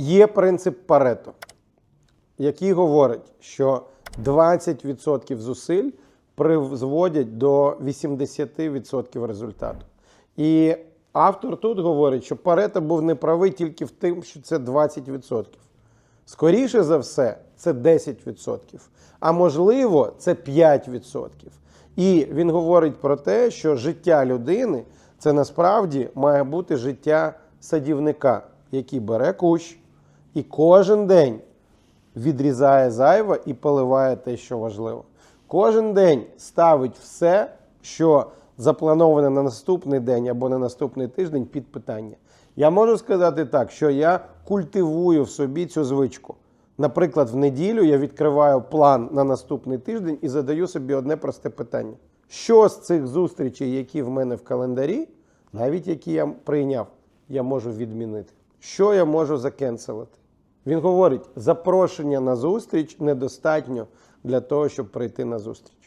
Є принцип Парето, який говорить, що 20% зусиль призводять до 80% результату. І автор тут говорить, що Парето був неправий тільки в тим, що це 20%. Скоріше за все, це 10%. А можливо, це 5%. І він говорить про те, що життя людини це насправді має бути життя садівника, який бере кущ і кожен день відрізає зайве і поливає те, що важливо. Кожен день ставить все, що заплановане на наступний день або на наступний тиждень під питання. Я можу сказати так, що я культивую в собі цю звичку. Наприклад, в неділю я відкриваю план на наступний тиждень і задаю собі одне просте питання: що з цих зустрічей, які в мене в календарі, навіть які я прийняв, я можу відмінити? Що я можу закенселити? Він говорить: запрошення на зустріч недостатньо для того, щоб прийти на зустріч.